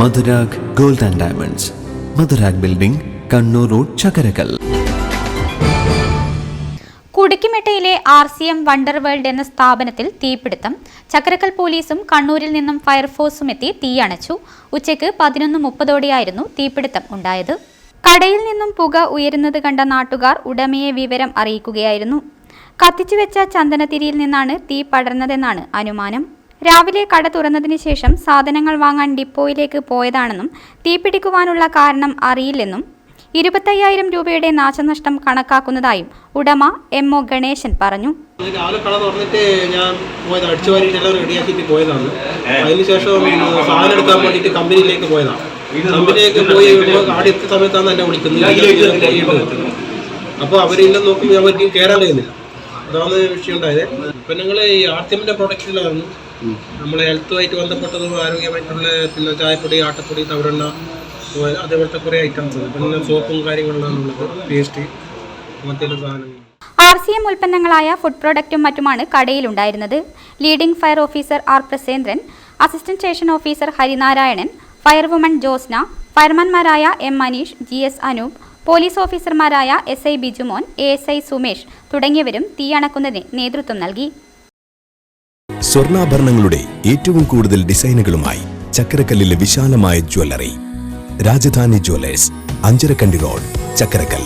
Madhurag gold and diamonds. Madhurag building Kannur road Chakkarakkal. കുടുക്കിമെട്ടയിലെ R C M wonder world എന്ന സ്ഥാപനത്തിൽ തീപിടുത്തം. ചക്കരക്കൽ പോലീസും കണ്ണൂരിൽ നിന്നും ഫയർഫോഴ്സും എത്തി തീ അണച്ചു. ഉച്ചയ്ക്ക് പതിനൊന്ന് മുപ്പതോടെയായിരുന്നു തീപിടുത്തം ഉണ്ടായത്. കടയിൽ നിന്നും പുക ഉയരുന്നത് കണ്ട നാട്ടുകാർ ഉടമയെ വിവരം അറിയിക്കുകയായിരുന്നു. കത്തിച്ചുവെച്ച ചന്ദനത്തിരിയിൽ നിന്നാണ് തീ പടർന്നതെന്നാണ് അനുമാനം. രാവിലെ കട തുറന്നതിന് ശേഷം സാധനങ്ങൾ വാങ്ങാൻ ഡിപ്പോയിലേക്ക് പോയതാണെന്നും തീപിടിക്കുവാനുള്ള കാരണം അറിയില്ലെന്നും ഇരുപത്തയ്യായിരം രൂപയുടെ നാശനഷ്ടം കണക്കാക്കുന്നതായും ഉടമ എം ഒ ഗണേശൻ പറഞ്ഞു. രാവിലെ കട തുറന്നിട്ട് ഞാൻ പോയത് അടിച്ചു വാരിയിട്ട് എല്ലാം റെഡിയാക്കിയിട്ട് പോയതാണ്. അതിനുശേഷം സാധനം എടുക്കാൻ വേണ്ടിയിട്ട് കമ്പനിയിലേക്ക് പോയതാണ് കമ്പനിയിലേക്ക് പോയി ആടെ സമയത്താണ് എന്നെ വിളിക്കുന്നത്. അപ്പോൾ അവരെല്ലാം നോക്കുമ്പോൾ അവർക്ക് കയറാൻ കഴിയുന്നില്ല. അതാണ് വിഷയം ഉണ്ടായത് ഇപ്പം ഞങ്ങൾ ഈ ആർത്തിയമിന്റെ പ്രൊഡക്റ്റിലാണ് നമ്മളെ ഹെൽത്തുമായിട്ട് ബന്ധപ്പെട്ടതും ആരോഗ്യമായിട്ടുള്ള പിന്നെ ചായപ്പൊടി ആട്ടപ്പൊടി തവിടെണ്ണ അതുപോലെ അതേപോലത്തെ കുറേ ഐറ്റംസ് പിന്നെ സോപ്പും കാര്യങ്ങളാണ് ഉള്ളത് പേസ്റ്റ് അങ്ങനത്തെ എല്ലാ സാധനങ്ങൾ. ആർ സി എം ഉൽപ്പന്നങ്ങളായ ഫുഡ് പ്രൊഡക്റ്റും മറ്റുമാണ് കടയിലുണ്ടായിരുന്നത്. Leading fire officer R Prasendran assistant station officer Harinarayanan firewoman Josna ഫയർമാൻമാരായ M Maneesh G S Anoop police ഓഫീസർമാരായ S I Bijumon A S I Sumesh തുടങ്ങിയവരും തീയണക്കുന്നതിന് നേതൃത്വം നൽകി. സ്വർണാഭരണങ്ങളുടെ ഏറ്റവും കൂടുതൽ ഡിസൈനുകളുമായി ചക്കരക്കല്ലിലെ വിശാലമായ jewellery. Rajadhani jewellers Anjarakandy road Chakkarakkal